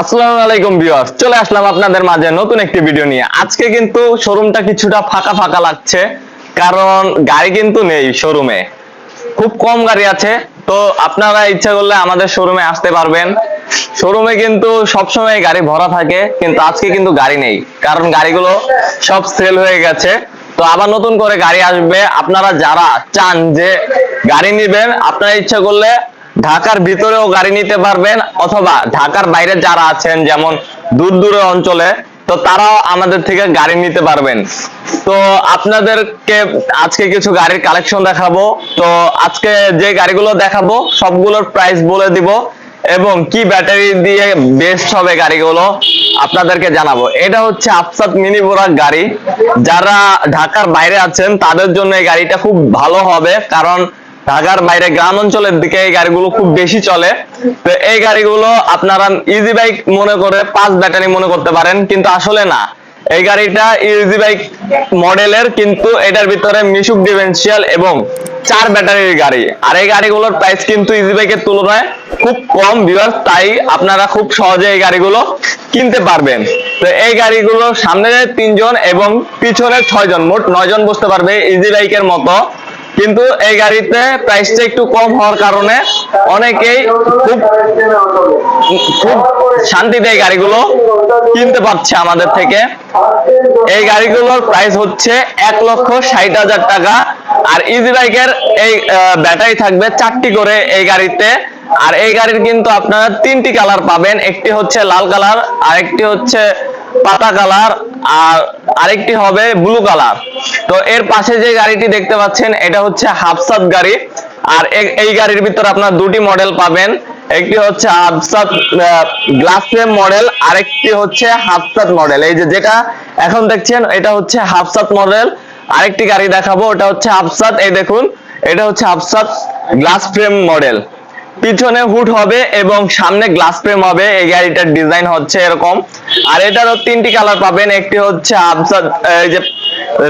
আসসালামু আলাইকুম ভিউয়ার্স, চলে আসলাম আপনাদের মাঝে নতুন একটি ভিডিও নিয়ে। আজকে কিন্তু শোরুমটা কিছুটা ফাঁকা ফাঁকা লাগছে, কারণ গাড়ি কিন্তু নেই শোরুমে। খুব কম গাড়ি আছে, তো আপনারা ইচ্ছা করলে আমাদের শোরুমে আসতে পারবেন। শোরুমে কিন্তু সবসময় গাড়ি ভরা থাকে, কিন্তু আজকে কিন্তু গাড়ি নেই, কারণ গাড়িগুলো সব সেল হয়ে গেছে। তো আবার নতুন করে গাড়ি আসবে, আপনারা যারা চান যে গাড়ি নেবেন, আপনারা ইচ্ছা করলে ঢাকার ভিতরেও গাড়ি নিতে পারবেন অথবা ঢাকার বাইরে যারা আছেন, যেমন দূর দূরের অঞ্চলে, তো তারাও আমাদের থেকে গাড়ি নিতে পারবেন। তো আপনাদেরকে আজকে কিছু গাড়ির কালেকশন দেখাবো। তো আজকে যে গাড়িগুলো দেখাবো, সবগুলোর প্রাইস বলে দিব এবং কি ব্যাটারি দিয়ে বেস্ট হবে গাড়িগুলো আপনাদেরকে জানাব। এটা হচ্ছে আফসাদ মিনি বোরাক গাড়ি। যারা ঢাকার বাইরে আছেন, তাদের জন্য এই গাড়িটা খুব ভালো হবে, কারণ ঢাকার বাইরে গ্রাম অঞ্চলের দিকে এই গাড়িগুলো খুব বেশি চলে। তো এই গাড়িগুলো আপনারা ইজি বাইক মনে করে পাঁচ ব্যাটারি মনে করতে পারেন, কিন্তু আসলে না। এই গাড়িটা ইজি বাইক মডেলের, কিন্তু এটার ভিতরে মিশুক ডিফেন্সিয়াল এবং চার ব্যাটারির গাড়ি। আর এই গাড়িগুলোর প্রাইস কিন্তু ইজি বাইকের তুলনায় খুব কম ভিউয়ার্স তাই আপনারা খুব সহজে এই গাড়িগুলো কিনতে পারবেন। তো এই গাড়িগুলো সামনে তিনজন এবং পিছনে ছয়জন, মোট নয়জন বসতে পারবে ইজি বাইকের মতো। কিন্তু এই গাড়িতে প্রাইসটা একটু কম হওয়ার কারণে অনেকেই খুব খুব শান্তিতে এই গাড়িগুলো কিনতে পারছে আমাদের থেকে। এই গাড়িগুলোর প্রাইস হচ্ছে এক লক্ষ ষাট হাজার টাকা। আর ইজি বাইকের এই ব্যাটারি থাকবে চারটি করে এই গাড়িতে। আর এই গাড়ির কিন্তু আপনারা তিনটি কালার পাবেন। একটি হচ্ছে লাল কালার আর একটি হচ্ছে পাতা কালার আর আরেকটি হবে ব্লু কালার তো এর পাশে যে গাড়িটি দেখতে পাচ্ছেন, এটা হচ্ছে হাফসাত গাড়ি। আর এই গাড়ির ভিতরে আপনার দুটি মডেল পাবেন। একটি হচ্ছে হাফসাত গ্লাস ফ্রেম মডেল আরেকটি হচ্ছে হাফসাত মডেল এই যে যেটা এখন দেখছেন, এটা হচ্ছে হাফসাত মডেল আরেকটি গাড়ি দেখাবো, ওটা হচ্ছে হাফসাত। এই দেখুন, এটা হচ্ছে হাফসাত গ্লাস ফ্রেম মডেল পিছনে হুড হবে এবং সামনে গ্লাস ফ্রেম হবে। এই গাড়িটার ডিজাইন হচ্ছে এরকম। আর এটারও তিনটি কালার পাবেন। একটি হচ্ছে যে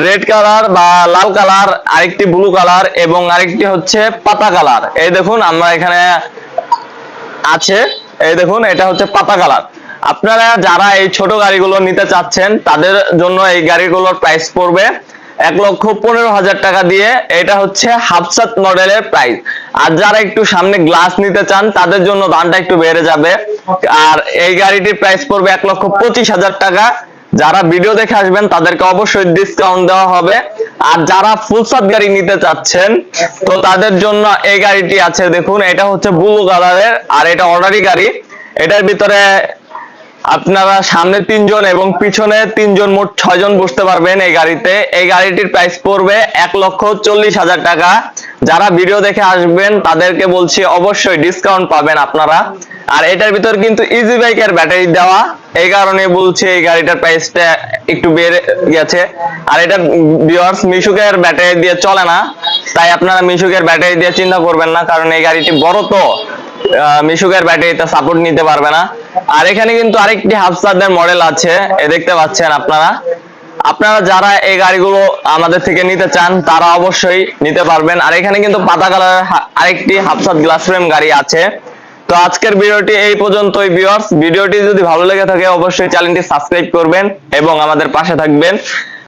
রেড কালার বা লাল কালার আরেকটি ব্লু কালার এবং আরেকটি হচ্ছে পাতা কালার এই দেখুন, আমরা এখানে আছে। এই দেখুন, এটা হচ্ছে পাতা কালার আপনারা যারা এই ছোট গাড়িগুলো নিতে চাচ্ছেন, তাদের জন্য এই গাড়িগুলোর প্রাইস পড়বে এক লক্ষ পনেরো হাজার টাকা দিয়ে এটা হচ্ছে হাফসাত মডেলের প্রাইস আর যারা একটু সামনে গ্লাস নিতে চান, তাদের জন্য দামটা একটু বেড়ে যাবে। আর এই গাড়িটির প্রাইস পড়বে এক লক্ষ পঁচিশ হাজার টাকা। যারা ভিডিও দেখে আসবেন, তাদেরকে অবশ্যই ডিসকাউন্ট দেওয়া হবে। আর যারা ফুলসাদ গাড়ি নিতে চাচ্ছেন, তো তাদের জন্য এই গাড়িটি আছে, দেখুন, এটা হচ্ছে ব্লু কালারের আর এটা অর্ডারি গাড়ি। এটার ভিতরে আপনারা সামনে তিনজন এবং পিছনে তিনজন মোট ছয়জন বসতে পারবেন এই গাড়িতে। এই গাড়িটির প্রাইস পড়বে এক লক্ষ চল্লিশ হাজার টাকা। যারা ভিডিও দেখে আসবেন, তাদেরকে বলছি অবশ্যই ডিসকাউন্ট পাবেন আপনারা। আর এটার ভিতর কিন্তু ইজি বাইকের ব্যাটারি দেওয়া। এই কারণে বলছি এই গাড়িটার প্রাইসটা একটু বেড়ে গেছে। আর এটা বিয়ার্স মিশুকের ব্যাটারি দিয়ে চলে না। তাই আপনারা মিশুকের ব্যাটারি দিয়ে চিন্তা করবেন না, কারণ এই গাড়িটি বড় তো। মিশুকের ব্যাটারিতে সাপোর্ট নিতে পারবে না। আর এখানে কিন্তু আরেকটি হাফসাদের মডেল আছে, এ দেখতে পাচ্ছেন আপনারা। আপনারা যারা এই গাড়িগুলো আমাদের থেকে নিতে চান, তারা অবশ্যই নিতে পারবেন। আর এখানে কিন্তু পাতা কালার আরেকটি হাফসাদ গ্লাস ফ্রেম গাড়ি আছে। তো আজকের ভিডিওটি এই পর্যন্তই ভিউয়ার্স ভিডিওটি যদি ভালো লেগে থাকে, অবশ্যই চ্যানেলটি সাবস্ক্রাইব করবেন এবং আমাদের পাশে থাকবেন।